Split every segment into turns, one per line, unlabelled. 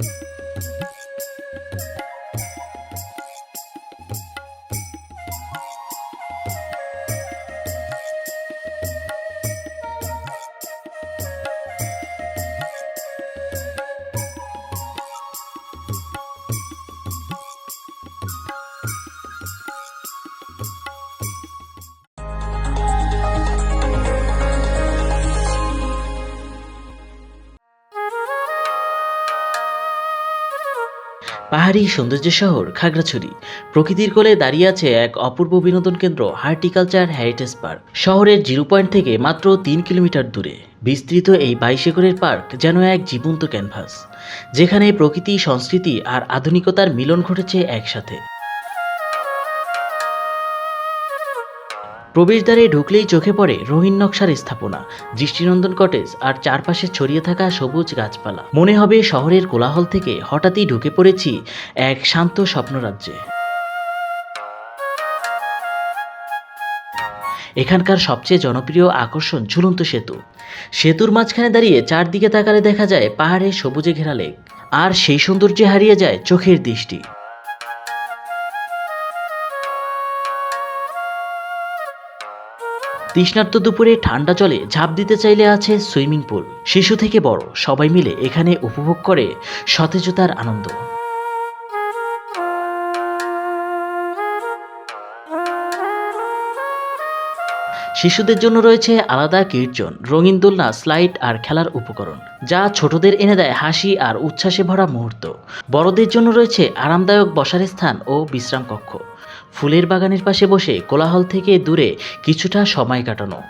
Mm-hmm. পাহাড়ি সৌন্দর্য শহর খাগড়াছড়ি। প্রকৃতির কোলে দাঁড়িয়ে আছে এক অপূর্ব বিনোদন কেন্দ্র, হার্টিকালচার হেরিটেজ পার্ক। শহরের জিরো পয়েন্ট থেকে মাত্র তিন কিলোমিটার দূরে। বিস্তৃত এই বাইশ একরের পার্ক যেন এক জীবন্ত ক্যানভাস, যেখানে প্রকৃতি, সংস্কৃতি আর আধুনিকতার মিলন ঘটেছে একসাথে। প্রবেশদ্বারে ঢুকলেই চোখে পড়ে রঙিন নকশার স্থাপনা, দৃষ্টিনন্দন কটেজ আর চারপাশে ছড়িয়ে থাকা সবুজ গাছপালা। মনে হবে শহরের কোলাহল থেকে হঠাৎই ঢুকে পড়েছি এক শান্ত স্বপ্নরাজ্যে। এখানকার সবচেয়ে জনপ্রিয় আকর্ষণ ঝুলন্ত সেতু। সেতুর মাঝখানে দাঁড়িয়ে চারদিকে তাকালে দেখা যায় পাহাড়ে সবুজে ঘেরা লেক, আর সেই সৌন্দর্যে হারিয়ে যায় চোখের দৃষ্টি। তৃষ্ণার্ত দুপুরে ঠান্ডা জলে ঝাঁপ দিতে চাইলে আছে সুইমিং পুল। শিশু থেকে বড়, সবাই মিলে এখানে উপভোগ করে সতেজতার আনন্দ। শিশুদের জন্য রয়েছে আলাদা কীর্জন রঙিন দোলনা, স্লাইড আর খেলার উপকরণ, যা ছোটদের এনে দেয় হাসি আর উচ্ছ্বাসে ভরা মুহূর্ত। বড়দের জন্য রয়েছে আরামদায়ক বসার স্থান ও বিশ্রাম কক্ষ ফুলের বাগানের পাশে বসে কোলাহল থেকে দূরে কিছুটা সময় কাটানো।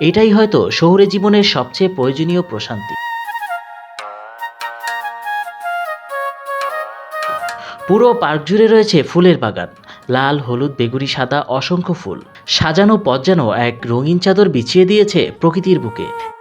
এটাই হয়তো শহুরে জীবনের সবচেয়ে প্রয়োজনীয় প্রশান্তি। পুরো পার্ক জুড়ে রয়েছে ফুলের বাগান। লাল, হলুদ, বেগুনি, সাদা, অসংখ্য ফুল। সাজানো পথ যেন এক রঙিন চাদর বিছিয়ে দিয়েছে প্রকৃতির বুকে।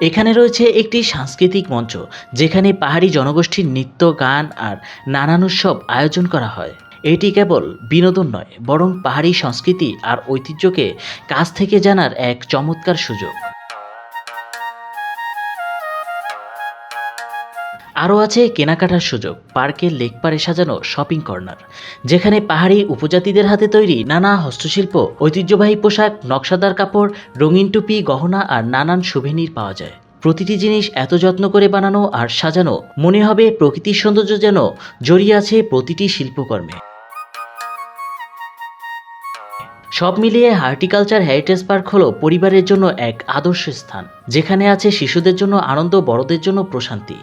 এখানে রয়েছে একটি সাংস্কৃতিক মঞ্চ, যেখানে পাহাড়ি জনগোষ্ঠীর নৃত্য, গান আর নানান উৎসব আয়োজন করা হয়। এটি কেবল বিনোদন নয়, বরং পাহাড়ি সংস্কৃতি আর ঐতিহ্যকে কাছ থেকে জানার এক চমৎকার সুযোগ। আরও আছে কেনাকাটার সুযোগ, পার্কের লেক পারে সাজানো শপিং কর্নার, যেখানে পাহাড়ি উপজাতিদের হাতে তৈরি নানা হস্তশিল্প, ঐতিহ্যবাহী পোশাক, নকশাদার কাপড়, রঙিন টুপি, গহনা আর নানান সুভেনির পাওয়া যায়। প্রতিটি জিনিস এত যত্ন করে বানানো আর সাজানো মনে হবে প্রকৃতির সৌন্দর্য যেন জড়িয়ে আছে প্রতিটি শিল্পকর্মে। সব মিলিয়ে হার্টিকালচার হেরিটেজ পার্ক হলো পরিবারের জন্য এক আদর্শ স্থান, যেখানে আছে শিশুদের জন্য আনন্দ, বড়দের জন্য প্রশান্তি,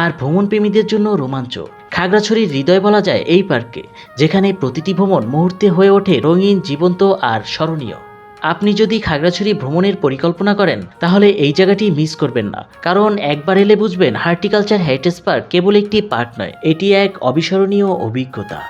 আর ভ্রমণপ্রেমীদের জন্য রোমাঞ্চ। খাগড়াছড়ির হৃদয় বলা যায় এই পার্কে, যেখানে প্রতিটি ভ্রমণ মুহূর্তে হয়ে ওঠে রঙিন, জীবন্ত আর স্মরণীয়। আপনি যদি খাগড়াছড়ি ভ্রমণের পরিকল্পনা করেন, তাহলে এই জায়গাটি মিস করবেন না, কারণ একবার এলে বুঝবেন হার্টিকালচার হেরিটেজ পার্ক কেবল একটি পার্ক নয়, এটি এক অবিস্মরণীয় অভিজ্ঞতা।